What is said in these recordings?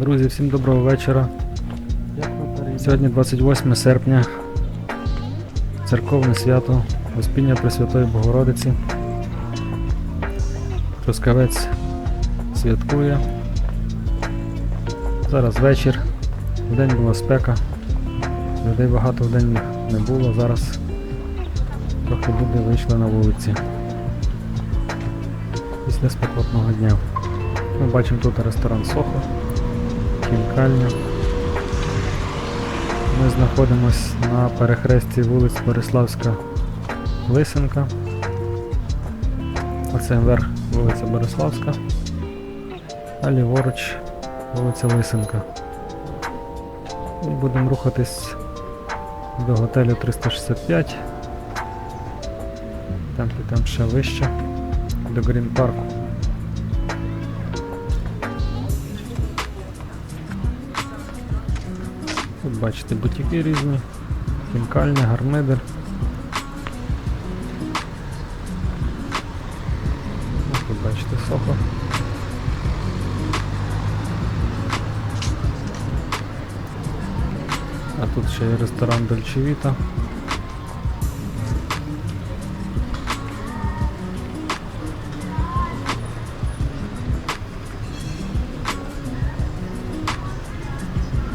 Друзі, всім доброго вечора. Сьогодні 28 серпня. Церковне свято Успіння Пресвятої Богородиці. Трускавець святкує. Зараз вечір. Вдень була спека. Людей багато вдень не було. Зараз трохи люди вийшли на вулиці. Після спекотного дня. Ми бачимо тут ресторан Сохо, кінкальня. Ми знаходимось на перехресті вулиць Бориславська Лисенка. Оце вверх вулиця Бориславська, а ліворуч вулиця Лисенка. І будемо рухатись до готелю 365. Там і там ще вище, до Грін парку. Бачите бутіки різні, хінкальня, гармидер. Тут бачите сохо. А тут ще є ресторан Дольчевіта.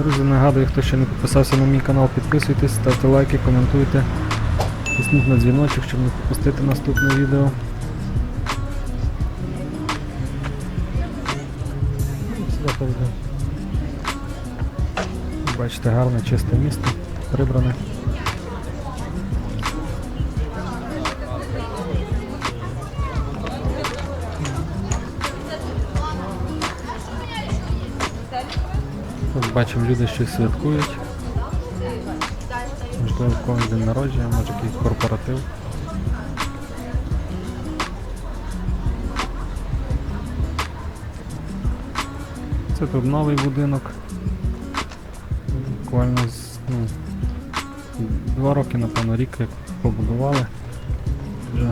Друзі, нагадую, хто ще не підписався на мій канал, підписуйтесь, ставте лайки, коментуйте, тисніть на дзвіночок, щоб не пропустити наступне відео. Бачите, гарне, чисте місто, прибране. Бачимо, люди щось святкують. Можливо, в когось день народження, може якийсь корпоратив. Це тут новий будинок. Буквально ну, два роки, напевно, рік як побудували. Вже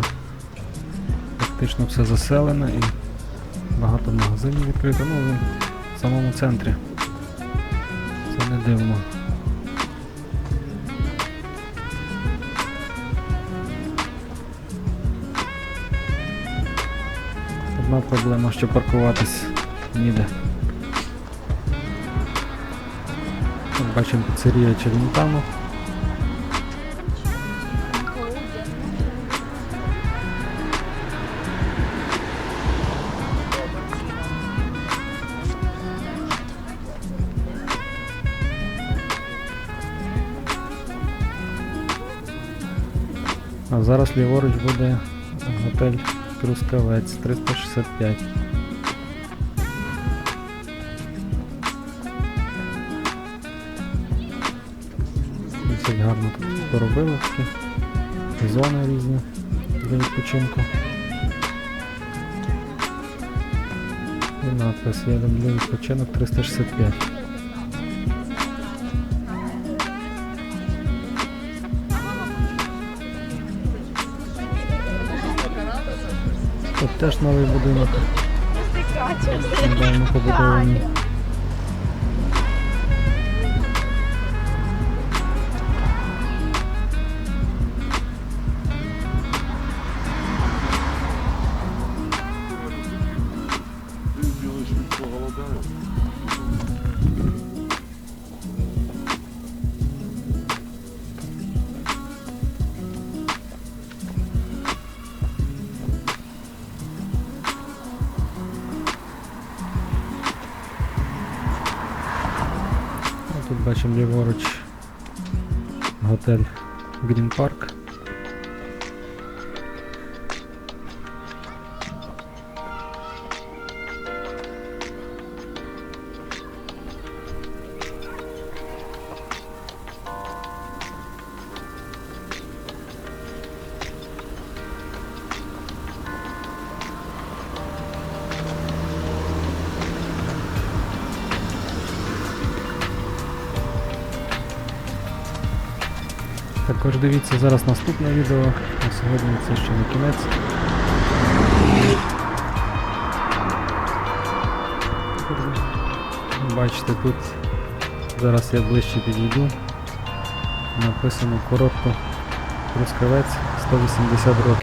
практично все заселене і багато магазинів відкрито. Ну, в самому центрі. Не дивно. Одна проблема, що паркуватись ніде. Бачимо піцерія Челентано. А зараз ліворуч буде готель Трускавець 365. Досить гарно тут поробили такі зони різні для відпочинку. І надпис є для відпочинок 365. Теж новий будинок. Недавно побудований. Бачимо ліворуч готель Грін Парк. Також дивіться зараз наступне відео. На сьогодні це ще не кінець. Бачите, тут зараз я ближче підійду. Написано коротко Рускавець 180 років.